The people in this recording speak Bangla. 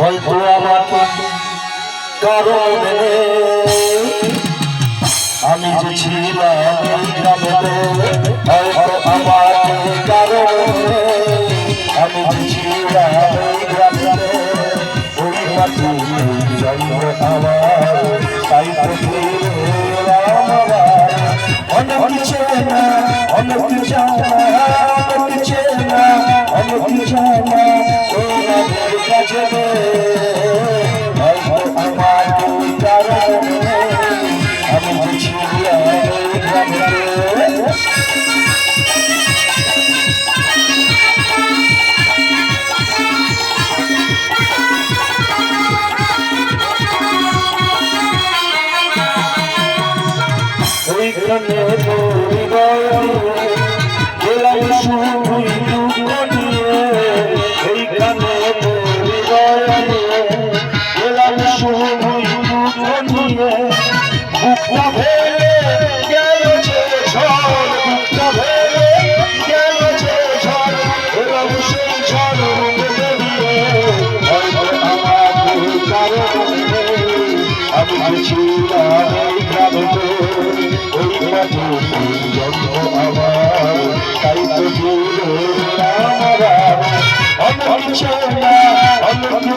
হয়তো আমাকে কারণে আমি যে ছিলাম এই গ্রামেতে, হয়তো আমাকে কারণে আমি যে ছিলাম এই গ্রামেতে, ওই মাটি জন্ম আমার, তাই অনেক চেনা অনেক অনেক চেনা অনেক জানা তোমাদের কাছে হৃদয় গেলাম শুধুই দুঃখ নিয়ে হৃদয় গেলাম শুধুই দুঃখ নিয়ে বুকটা ভেঙে গেল যে ঝড় বুকটা ভেঙে গেল যে ঝড়। এলাম সেই ঝড় আমি গেছিলাম আমার তাই তো